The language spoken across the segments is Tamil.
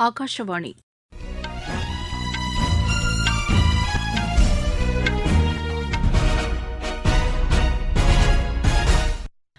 ஆகாஷவாணி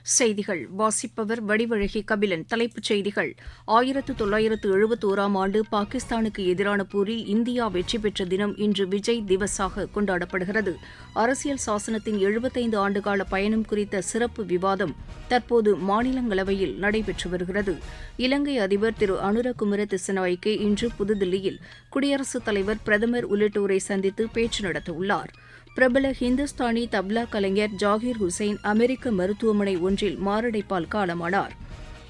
செய்திகள். வாசிப்பவர் வடிவழகி கபிலன். தலைப்புச் செய்திகள். ஆயிரத்து தொள்ளாயிரத்து எழுபத்தோராம் ஆண்டு பாகிஸ்தானுக்கு எதிரான போரில் இந்தியா வெற்றி பெற்ற தினம் இன்று விஜய் திவஸாக கொண்டாடப்படுகிறது. அரசியல் சாசனத்தின் எழுபத்தைந்து ஆண்டுகால பயணம் குறித்த சிறப்பு விவாதம் தற்போது மாநிலங்களவையில் நடைபெற்று வருகிறது. இலங்கை அதிபர் திரு அனுரகுமர திசநாயக்கே இன்று புதுதில்லியில் குடியரசுத் தலைவர் பிரதமர் உள்ளிட்டோரை சந்தித்து பேச்சு நடத்தவுள்ளாா் பிரபல ஹிந்துஸ்தானி தப்லா கலைஞர் ஜாகீர் ஹுசைன் அமெரிக்க மருத்துவமனை ஒன்றில் மாரடைப்பால் காலமானார்.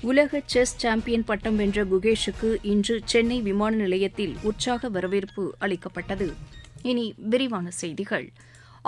உலக செஸ் சாம்பியன் பட்டம் வென்ற குகேஷுக்கு இன்று சென்னை விமான நிலையத்தில் உற்சாக வரவேற்பு அளிக்கப்பட்டது. இனி விரிவான செய்திகள்.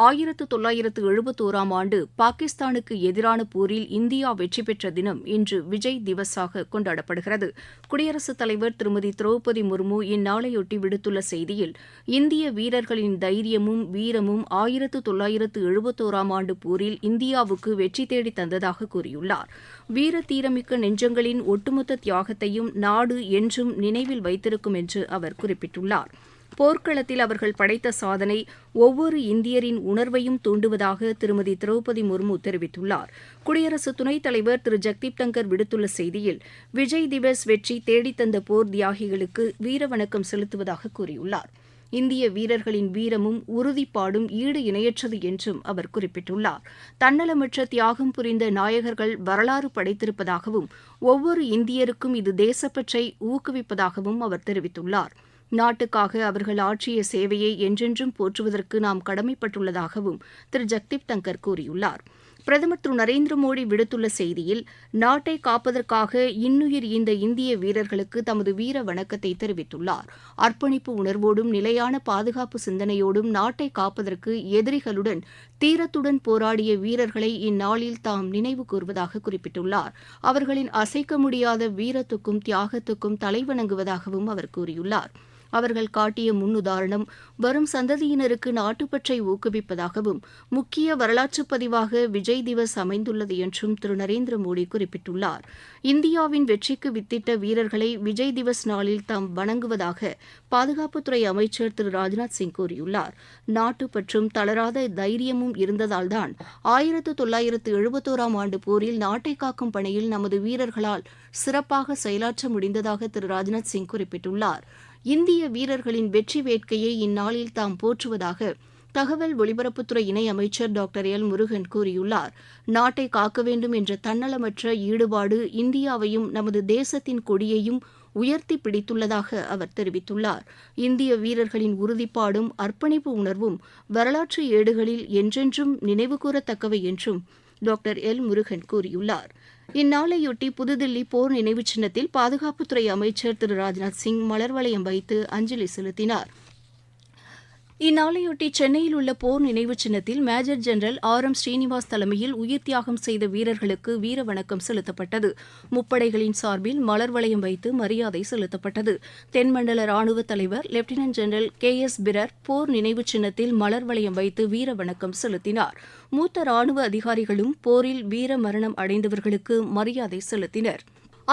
ஆயிரத்து தொள்ளாயிரத்து எழுபத்தோராம் ஆண்டு பாகிஸ்தானுக்கு எதிரான போரில் இந்தியா வெற்றி பெற்ற தினம் இன்று விஜய் திவஸாக கொண்டாடப்படுகிறது. குடியரசுத் தலைவர் திருமதி திரௌபதி முர்மு இந்நாளையொட்டி விடுத்துள்ள செய்தியில் இந்திய வீரர்களின் தைரியமும் வீரமும் ஆயிரத்து தொள்ளாயிரத்து எழுபத்தோராம் ஆண்டு போரில் இந்தியாவுக்கு வெற்றி தேடி தந்ததாக கூறியுள்ளார். வீர தீரமிக்க நெஞ்சங்களின் ஒட்டுமொத்த தியாகத்தையும் நாடு என்றும் நினைவில் வைத்திருக்கும் என்று அவர் குறிப்பிட்டுள்ளார். போர்க்களத்தில் அவர்கள் படைத்த சாதனை ஒவ்வொரு இந்தியரின் உணர்வையும் தூண்டுவதாக திருமதி திரௌபதி முர்மு தெரிவித்துள்ளார். குடியரசு துணைத் தலைவர் திரு. ஜக்தீப் தங்கர் விடுத்துள்ள செய்தியில் விஜய் திவஸ் வெற்றி தேடித்தந்த போர் தியாகிகளுக்கு வீரவணக்கம் செலுத்துவதாக கூறியுள்ளார். இந்திய வீரர்களின் வீரமும் உறுதிப்பாடும் ஈடு இணையற்றது என்றும் அவர் குறிப்பிட்டுள்ளார். தன்னலமற்ற தியாகம் புரிந்த நாயகர்கள் வரலாறு படைத்திருப்பதாகவும் ஒவ்வொரு இந்தியருக்கும் இது தேசப்பற்றை ஊக்குவிப்பதாகவும் அவர் தெரிவித்துள்ளார். நாட்டுக்காக அவர்கள் ஆற்றிய சேவையை என்றென்றும் போற்றுவதற்கு நாம் கடமைப்பட்டுள்ளதாகவும் திரு. ஜக்தீப் தங்கர் கூறியுள்ளார். பிரதமர் திரு. நரேந்திர மோடி விடுத்துள்ள செய்தியில் நாட்டை காப்பதற்காக இன்னுயிர் ஈந்த இந்திய வீரர்களுக்கு தமது வீர வணக்கத்தை தெரிவித்துள்ளார். அர்ப்பணிப்பு உணர்வோடும் நிலையான பாதுகாப்பு சிந்தனையோடும் நாட்டை காப்பதற்கு எதிரிகளுடன் தீரத்துடன் போராடிய வீரர்களை இந்நாளில் தாம் நினைவு கூர்வதாக குறிப்பிட்டுள்ளார். அவர்களின் அசைக்க முடியாத வீரத்துக்கும் தியாகத்துக்கும் தலைவணங்குவதாகவும் அவர் கூறியுள்ளார். அவர்கள் காட்டிய முன்னுதாரணம் வரும் சந்ததியினருக்கு நாட்டுப்பற்றை ஊக்குவிப்பதாகவும் முக்கிய வரலாற்றுப் பதிவாக விஜய் திவஸ் அமைந்துள்ளது என்றும் திரு. நரேந்திர மோடி குறிப்பிட்டுள்ளார். இந்தியாவின் வெற்றிக்கு வித்திட்ட வீரர்களை விஜய் திவஸ் நாளில் தாம் வணங்குவதாக பாதுகாப்புத்துறை அமைச்சர் திரு. ராஜ்நாத் சிங் கூறியுள்ளார். நாட்டுப்பற்றும் தளராத தைரியமும் இருந்ததால்தான் ஆயிரத்து தொள்ளாயிரத்து எழுபத்தோராம் ஆண்டு போரில் நாட்டை காக்கும் பணியில் நமது வீரர்களால் சிறப்பாக செயலாற்ற முடிந்ததாக திரு. ராஜ்நாத் சிங் குறிப்பிட்டுள்ளார். இந்திய வீரர்களின் வெற்றி வேட்கையை இந்நாளில் தாம் போற்றுவதாக தகவல் ஒலிபரப்புத்துறை இணை அமைச்சர் டாக்டர் எல் முருகன் கூறியுள்ளார். நாட்டை காக்க வேண்டும் என்ற தன்னலமற்ற ஈடுபாடு இந்தியாவையும் நமது தேசத்தின் கொடியையும் உயர்த்தி பிடித்துள்ளதாக அவர் தெரிவித்துள்ளார். இந்திய வீரர்களின் உறுதிப்பாடும் அர்ப்பணிப்பு உணர்வும் வரலாற்று ஏடுகளில் என்றென்றும் நினைவுகூரத்தக்கவை என்றும் டாக்டர் எல் முருகன் கூறியுள்ளார். இந்நாளையொட்டி புதுதில்லி போர் நினைவு சின்னத்தில் பாதுகாப்புத்துறை அமைச்சர் திரு ராஜ்நாத் சிங் மலர் வளையம் வைத்து அஞ்சலி செலுத்தினார். இந்நாளையொட்டி சென்னையில் உள்ள போர் நினைவு சின்னத்தில் major general R M Srinivas தலைமையில் உயிர் தியாகம் செய்த வீரர்களுக்கு வீர வணக்கம் செலுத்தப்பட்டது. முப்படைகளின் சார்பில் மலர் வளையம் வைத்து மரியாதை செலுத்தப்பட்டது. தென்மண்டல ராணுவ தலைவர் lieutenant general K S Brar போர் நினைவு சின்னத்தில் மலர் வளையம் வைத்து வீர வணக்கம் செலுத்தினார். மூத்த ராணுவ அதிகாரிகளும் போரில் வீர மரணம் அடைந்தவர்களுக்கு மரியாதை செலுத்தினர்.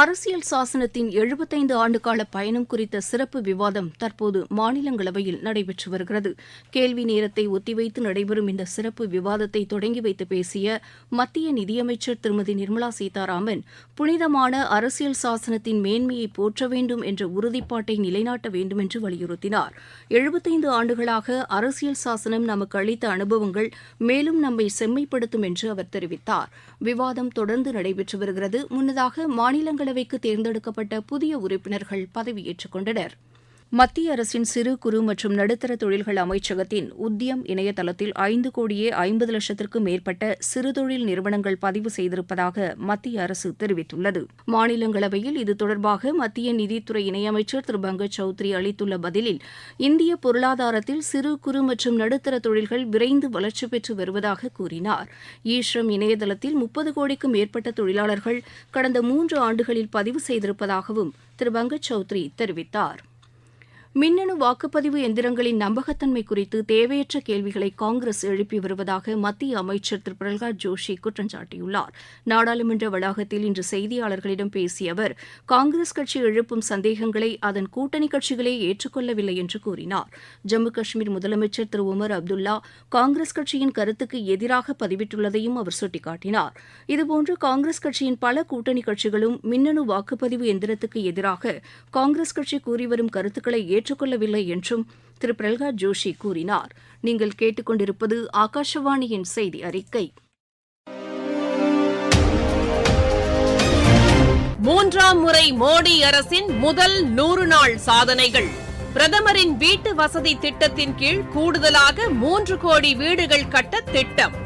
அரசியல் சாசனத்தின் எழுபத்தைந்து ஆண்டுகால பயணம் குறித்த சிறப்பு விவாதம் தற்போது மாநிலங்களவையில் நடைபெற்று வருகிறது. கேள்வி நேரத்தை ஒத்திவைத்து நடைபெறும் இந்த சிறப்பு விவாதத்தை தொடங்கி வைத்து பேசிய மத்திய நிதியமைச்சர் திருமதி நிர்மலா சீதாராமன் புனிதமான அரசியல் சாசனத்தின் மேன்மையை போற்ற வேண்டும் என்ற உறுதிப்பாட்டை நிலைநாட்ட வேண்டும் என்று வலியுறுத்தினார். எழுபத்தைந்து ஆண்டுகளாக அரசியல் சாசனம் நமக்கு அளித்த அனுபவங்கள் மேலும் நம்மை செம்மைப்படுத்தும் என்று அவர் தெரிவித்தார். விவாதம் தொடர்ந்து நடைபெற்று வருகிறது. முன்னதாக மாநிலங்கள் மாநிலங்களவைக்கு தேர்ந்தெடுக்கப்பட்ட புதிய உறுப்பினர்கள் பதவியேற்றுக் கொண்டனா் மத்திய அரசின் சிறு குறு மற்றும் நடுத்தர தொழில்கள் அமைச்சகத்தின் உத்தியம் இணையதளத்தில் ஐந்து கோடியே ஐம்பது லட்சத்திற்கும் மேற்பட்ட சிறுதொழில் நிறுவனங்கள் பதிவு செய்திருப்பதாக மத்திய அரசு தெரிவித்துள்ளது. மாநிலங்களவையில் இது தொடர்பாக மத்திய நிதித்துறை இணையமைச்சர் திரு. பங்கஜ் சௌத்ரி அளித்துள்ள பதிலில் இந்திய பொருளாதாரத்தில் சிறு குறு மற்றும் நடுத்தர தொழில்கள் விரைந்து வளர்ச்சி பெற்று வருவதாக கூறினார். ஈஸ்ரம் இணையதளத்தில் முப்பது கோடிக்கும் மேற்பட்ட தொழிலாளர்கள் கடந்த மூன்று ஆண்டுகளில் பதிவு செய்திருப்பதாகவும் திரு. பங்கஜ் சௌத்ரி தெரிவித்தார். மின்னணு வாக்குப்பதிவு எந்திரங்களின் நம்பகத்தன்மை குறித்து தேவையற்ற கேள்விகளை காங்கிரஸ் எழுப்பி வருவதாக மத்திய அமைச்சர் திரு. பிரகலாத் ஜோஷி குற்றம் சாட்டியுள்ளார். நாடாளுமன்ற வளாகத்தில் இன்று செய்தியாளர்களிடம் பேசிய அவர் காங்கிரஸ் கட்சி எழுப்பும் சந்தேகங்களை அதன் கூட்டணி கட்சிகளே ஏற்றுக்கொள்ளவில்லை என்று கூறினார். ஜம்மு காஷ்மீர் முதலமைச்சர் திரு. உமர் அப்துல்லா காங்கிரஸ் கட்சியின் கருத்துக்கு எதிராக பதிவிட்டுள்ளதையும் அவர் சுட்டிக்காட்டினார். இதுபோன்று காங்கிரஸ் கட்சியின் பல கூட்டணி கட்சிகளும் மின்னணு வாக்குப்பதிவு எந்திரத்துக்கு எதிராக காங்கிரஸ் கட்சி கூறிவரும் கருத்துக்களை ஏற்று ஏற்றுக்கொள்ளவில்லை என்றும் திரு. பிரல்காத் ஜோஷி கூறினார். நீங்கள் கேட்டுக்கொண்டிருப்பது ஆகாஷவாணியின் செய்தி அறிக்கை. மூன்றாம் முறை மோடி அரசின் முதல் நூறு நாள் சாதனைகள். பிரதமரின் வீட்டு வசதி திட்டத்தின் கீழ் கூடுதலாக மூன்று கோடி வீடுகள் கட்ட திட்டம்.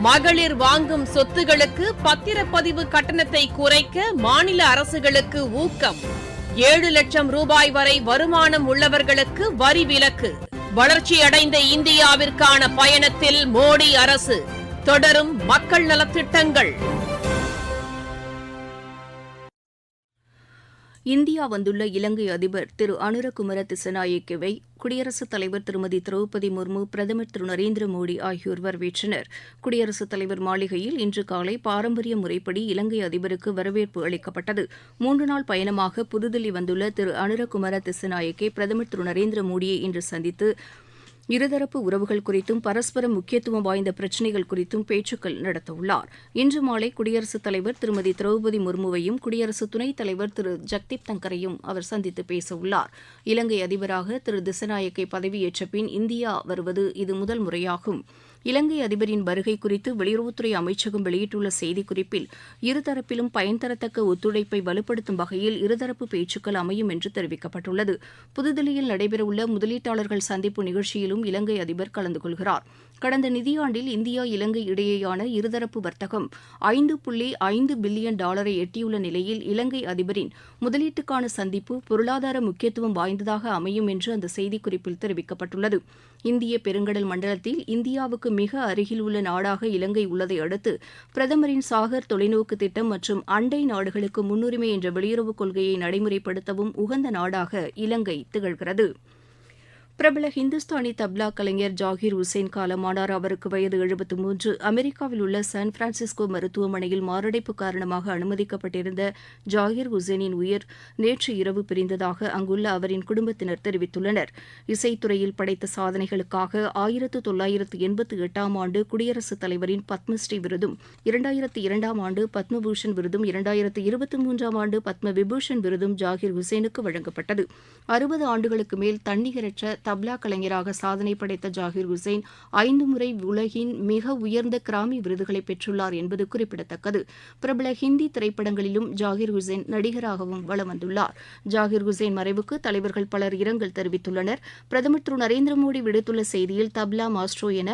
மகளிர் வாங்கும் சொத்துகளுக்கு பத்திரப்பதிவு கட்டணத்தை குறைக்க மாநில அரசுகளுக்கு ஊக்கம். ஏழு லட்சம் ரூபாய் வரை வருமானம் உள்ளவர்களுக்கு வரி விலக்கு. வளர்ச்சியடைந்த இந்தியாவிற்கான பயணத்தில் மோடி அரசு. தொடரும் மக்கள் நலத்திட்டங்கள். இந்தியா வந்துள்ள இலங்கை அதிபர் திரு அனுரகுமர திசநாயக்கவை குடியரசுத் தலைவர் திருமதி திரௌபதி முர்மு பிரதமர் திரு நரேந்திர மோடி ஆகியோர் வரவேற்றனர். குடியரசுத் தலைவர் மாளிகையில் இன்று காலை பாரம்பரிய முறைப்படி இலங்கை அதிபருக்கு வரவேற்பு அளிக்கப்பட்டது. மூன்று நாள் பயணமாக புதுதில்லி வந்துள்ள திரு அனுரகுமர திசநாயக்கே பிரதமர் திரு நரேந்திர மோடியை இன்று சந்தித்து இருதரப்பு உறவுகள் குறித்தும் பரஸ்பர முக்கியத்துவம் வாய்ந்த பிரச்சினைகள் குறித்தும் பேச்சுக்கள் நடத்தவுள்ளார். இன்று மாலை குடியரசுத் தலைவர் திருமதி திரௌபதி முர்முவையும் குடியரசு துணைத் தலைவர் திரு ஜக்தீப் தங்கரையும் அவர் சந்தித்து பேசவுள்ளார். இலங்கை அதிபராக திரு திசநாயக்கை பதவியேற்ற பின் இந்தியா வருவது இது முதல் முறையாகும். இலங்கை அதிபரின் வருகை குறித்து வெளியுறவுத்துறை அமைச்சகம் வெளியிட்டுள்ள செய்திக்குறிப்பில் இருதரப்பிலும் பயன்தரத்தக்க ஒத்துழைப்பை வலுப்படுத்தும் வகையில் இருதரப்பு பேச்சுக்கள் அமையும் என்று தெரிவிக்கப்பட்டுள்ளது. புதுதில்லியில் நடைபெறவுள்ள முதலீட்டாளர்கள் சந்திப்பு நிகழ்ச்சியிலும் இலங்கை அதிபர் கலந்து கொள்கிறார். கடந்த நிதியாண்டில் இந்தியா இலங்கை இடையேயான இருதரப்பு வர்த்தகம் ஐந்து புள்ளி ஐந்து பில்லியன் டாலரை எட்டியுள்ள நிலையில் இலங்கை அதிபரின் முதலீட்டுக்கான சந்திப்பு பொருளாதார முக்கியத்துவம் வாய்ந்ததாக அமையும் என்று அந்த செய்திக்குறிப்பில் தெரிவிக்கப்பட்டுள்ளது. இந்திய பெருங்கடல் மண்டலத்தில் இந்தியாவுக்கு மிக அருகில் உள்ள நாடாக இலங்கை உள்ளதை அடுத்து பிரதமரின் சாகர் தொலைநோக்கு திட்டம் மற்றும் அண்டை நாடுகளுக்கு முன்னுரிமை என்ற வெளியுறவுக் கொள்கையை நடைமுறைப்படுத்தவும் உகந்த நாடாக இலங்கை திகழ்கிறது. பிரபல ஹிந்துஸ்தானி தப்லா கலைஞர் ஜாகீர் உசேன் காலமானார். அவருக்கு வயது எழுபத்து மூன்று. அமெரிக்காவில் உள்ள சான் பிரான்சிஸ்கோ மருத்துவமனையில் மாரடைப்பு காரணமாக அனுமதிக்கப்பட்டிருந்த ஜாகீர் உசேனின் உயிர் நேற்று இரவு பிரிந்ததாக அங்குள்ள அவரின் குடும்பத்தினர் தெரிவித்துள்ளனர். இசைத்துறையில் படைத்த சாதனைகளுக்காக ஆயிரத்து தொள்ளாயிரத்து எண்பத்து எட்டாம் ஆண்டு குடியரசுத் தலைவரின் பத்மஸ்ரீ விருதும் இரண்டாயிரத்து இரண்டாம் ஆண்டு பத்மபூஷன் விருதும் இரண்டாயிரத்து இருபத்தி மூன்றாம் ஆண்டு பத்ம விபூஷன் விருதும் ஜாகீர் உசேனுக்கு வழங்கப்பட்டது. அறுபது ஆண்டுகளுக்கு மேல் தன்னிகரற்ற தப்லா கலைஞராக சாதனை படைத்த ஜாகிர் ஹுசைன் ஐந்து முறை உலகின் மிக உயர்ந்த கிராமி விருதுகளை பெற்றுள்ளார் என்பது குறிப்பிடத்தக்கது. பிரபல ஹிந்தி திரைப்படங்களிலும் ஜாகிர் ஹுசைன் நடிகராகவும் வலம் வந்துள்ளார் ஜாகிர் ஹுசைன் மறைவுக்கு தலைவர்கள் பலர் இரங்கல் தெரிவித்துள்ளனர். பிரதமர் திரு நரேந்திர மோடி விடுத்துள்ள செய்தியில் தப்லா மாஸ்ட்ரோ என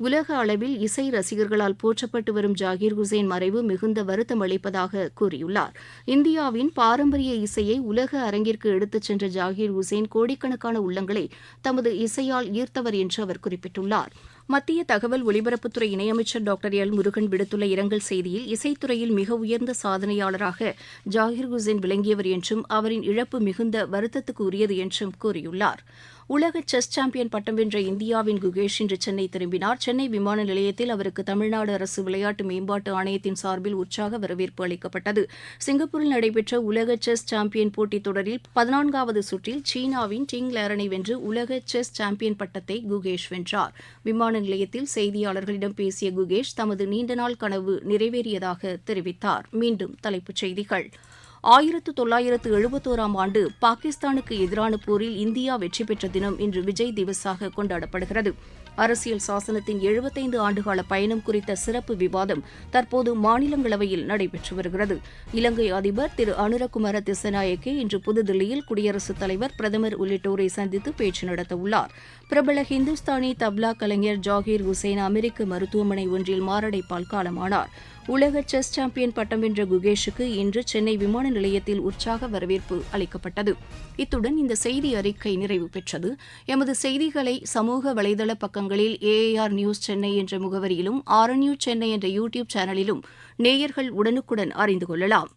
உலக அளவில் இசை ரசிகர்களால் போற்றப்பட்டு வரும் ஜாகிர் ஹுசேன் மறைவு மிகுந்த வருத்தம் அளிப்பதாக கூறியுள்ளார். இந்தியாவின் பாரம்பரிய இசையை உலக அரங்கிற்கு எடுத்துச் சென்ற ஜாகிர் ஹுசேன் கோடிக்கணக்கான உள்ளங்களை தமது இசையால் ஈர்த்தவர் என்று அவர் குறிப்பிட்டுள்ளார். மத்திய தகவல் ஒலிபரப்புத்துறை இணையமைச்சர் டாக்டர் எல். முருகன் விடுத்துள்ள இரங்கல் செய்தியில் இசைத்துறையில் மிக உயர்ந்த சாதனையாளராக ஜாகிர் ஹுசேன் விளங்கியவர் என்றும் அவரின் இழப்பு மிகுந்த வருத்தத்துக்கு உரியது என்றும் கூறியுள்ளார். உலக செஸ் சாம்பியன் பட்டம் வென்ற இந்தியாவின் குகேஷ் இன்று சென்னை திரும்பினார். சென்னை விமான நிலையத்தில் அவருக்கு தமிழ்நாடு அரசு விளையாட்டு மேம்பாட்டு ஆணையத்தின் சார்பில் உற்சாக வரவேற்பு அளிக்கப்பட்டது. சிங்கப்பூரில் நடைபெற்ற உலக செஸ் சாம்பியன் போட்டித் தொடரில் பதினான்காவது சுற்றில் சீனாவின் டிங் லேரனை வென்று உலக செஸ் சாம்பியன் பட்டத்தை குகேஷ் வென்றார். விமான நிலையத்தில் செய்தியாளர்களிடம் பேசிய குகேஷ் தமது நீண்டநாள் கனவு நிறைவேறியதாக தெரிவித்தார். மீண்டும் தலைப்புச் செய்திகள். ஆயிரத்து தொள்ளாயிரத்து எழுபத்தோராம் ஆண்டு பாகிஸ்தானுக்கு எதிரான போரில் இந்தியா வெற்றி பெற்ற தினம் இன்று விஜய் திவஸாக கொண்டாடப்படுகிறது. அரசியல் சாசனத்தின் எழுபத்தைந்து ஆண்டுகால பயணம் குறித்த சிறப்பு விவாதம் தற்போது மாநிலங்களவையில் நடைபெற்று வருகிறது. இலங்கை அதிபர் திரு அனுரகுமார திசநாயக்கே இன்று புதுதில்லியில் குடியரசுத் தலைவர் பிரதமர் உள்ளிட்டோரை சந்தித்து பேச்சு நடத்தவுள்ளார். பிரபல ஹிந்துஸ்தானி தப்லா கலைஞர் ஜாகீர் ஹுசைன் அமெரிக்க மருத்துவமனை ஒன்றில் மாரடைப்பால் காலமானார். உலக செஸ் சாம்பியன் பட்டம் வென்ற குகேஷுக்கு இன்று சென்னை விமான நிலையத்தில் உற்சாக வரவேற்பு அளிக்கப்பட்டது. இத்துடன் இந்த செய்தி அறிக்கை நிறைவு பெற்றது. எமது செய்திகளை சமூக வலைதள பக்கங்களில் ஏஏஆர் நியூஸ் சென்னை என்ற முகவரியிலும் ஆர்என்யூ சென்னை என்ற யூடியூப் சேனலிலும் நேயர்கள் உடனுக்குடன் அறிந்து கொள்ளலாம்.